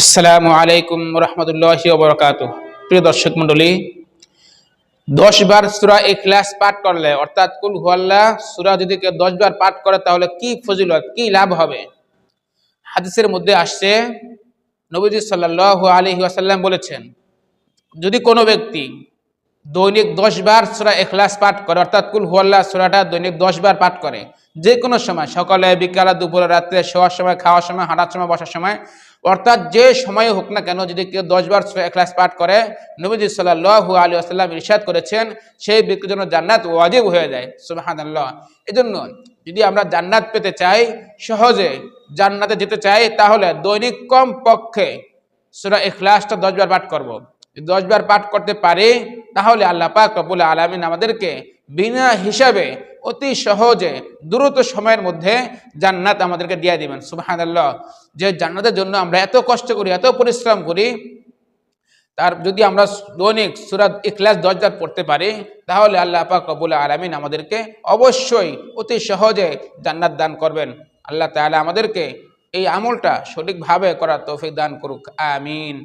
আসসালামু আলাইকুম রহমতুল্লাহ বরকাত প্রিয় দর্শক মন্ডলী দশ বার সুরা ইখলাস পাঠ করলে, অর্থাৎ কুল হুয়াল্লা সুরা যদি কেউ দশ বার পাঠ করে, তাহলে কি ফজিলত, কি লাভ হবে? হাদিসের মধ্যে আসছে, নবীজি সাল্লাহ আলহি আসাল্লাম বলেছেন, যদি কোনো ব্যক্তি দৈনিক দশ বার সুরা এখলাস পাঠ করে, অর্থাৎ কুল হুয়াল্লাহ সুরাটা দৈনিক দশ বার পাঠ করে। যে কোনো সময়, সকালে, বিকালে, দুপুরে, রাত্রে, শোয়ার সময়, খাওয়ার সময়, হাঁটার সময়, বসার সময়, অর্থাৎ যে সময় হোক না কেন, যদি কেউ দশ বার সুরা এখলাস পাঠ করে, নবীজি সাল্লাহ আলী আসাল্লাম ইরশাদ করেছেন, সেই ব্যক্তির জন্য জান্নাত ওয়াজিব হয়ে যায়। সুবাহান এজন্য যদি আমরা জান্নাত পেতে চাই, সহজে জান্নাতে যেতে চাই, তাহলে দৈনিক কম পক্ষে সুরা এখলাসটা দশ বার পাঠ করব। যদি দশ বার পাঠ করতে পারি তাহলে আল্লাহ পাক রবুল আলমিন আমাদেরকে বিনা হিসাবে অতি সহজে দ্রুত সময়ের মধ্যে জান্নাত আমাদেরকে দিয়ে দিবেন। সুবাহান আল্লাহ যে জান্নাতের জন্য আমরা এত কষ্ট করি, এত পরিশ্রম করি, তার যদি আমরা দৈনিক সুরাত ইখলাস দশ বার পড়তে পারি, তাহলে আল্লাহ পাক রবুল আলমিন আমাদেরকে অবশ্যই অতি সহজে জান্নাত দান করবেন। আল্লাহ তাআলা আমাদেরকে এই আমলটা সঠিকভাবে করার তৌফিক দান করুক। আমিন।